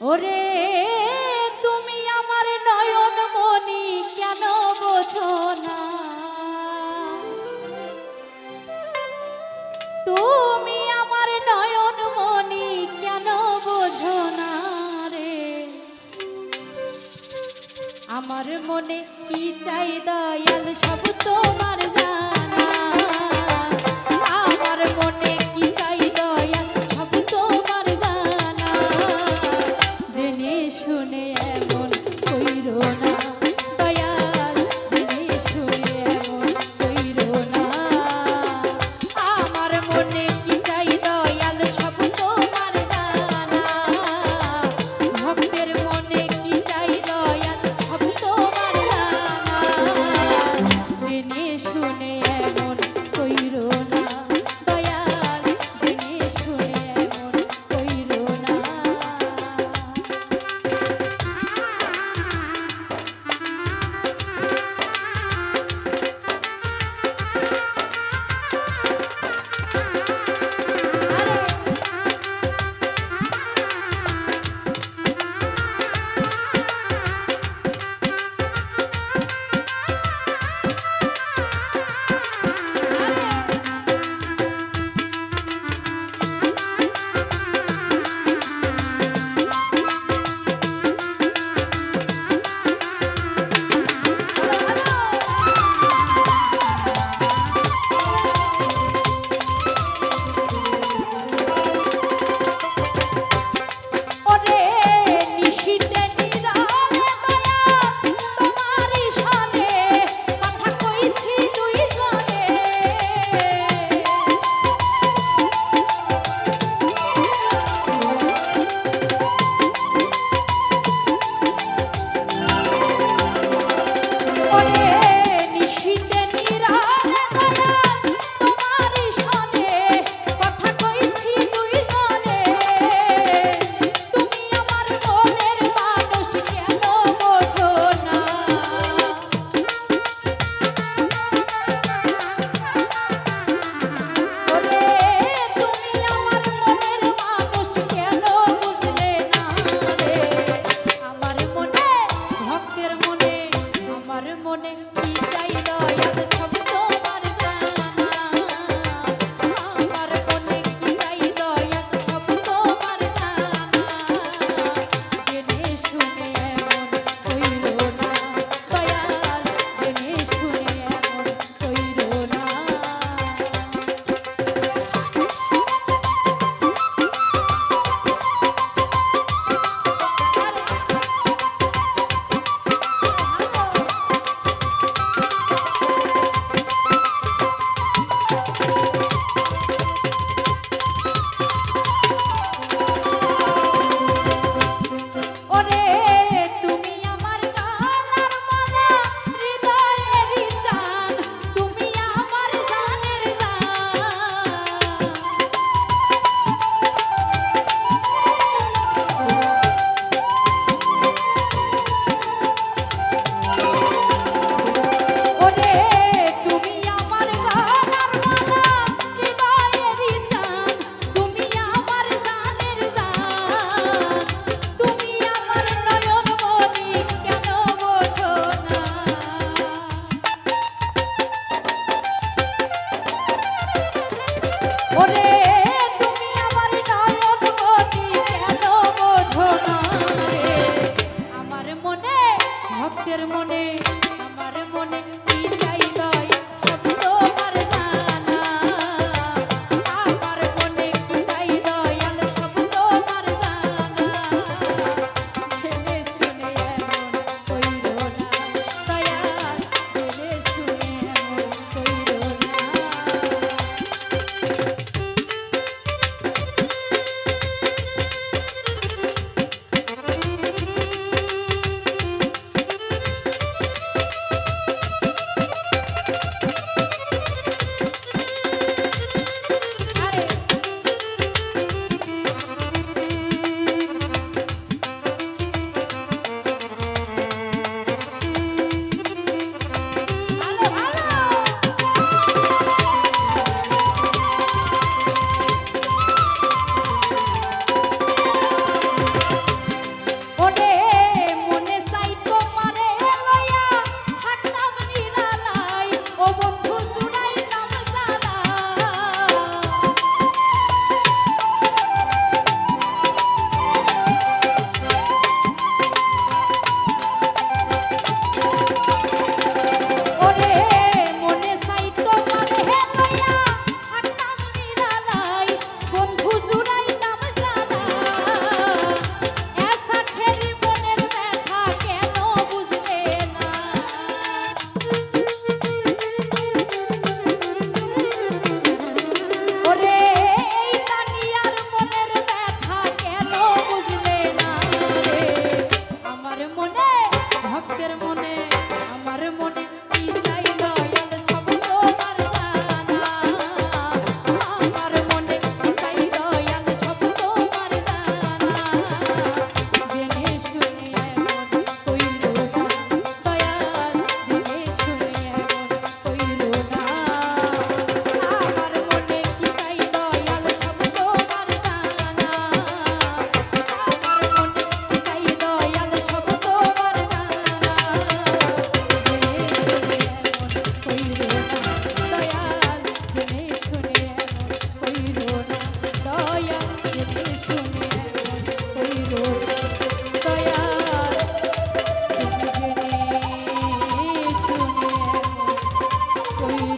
ওরে, তুমি আমার নয়ন মনি কেন বোঝো না? তুমি আমার নয়ন মনি কেন বোঝো না রে? আমার মনে কি চাই দয়াল সব তোমার? মনে কি ভক্তের মনে আমার মনে soy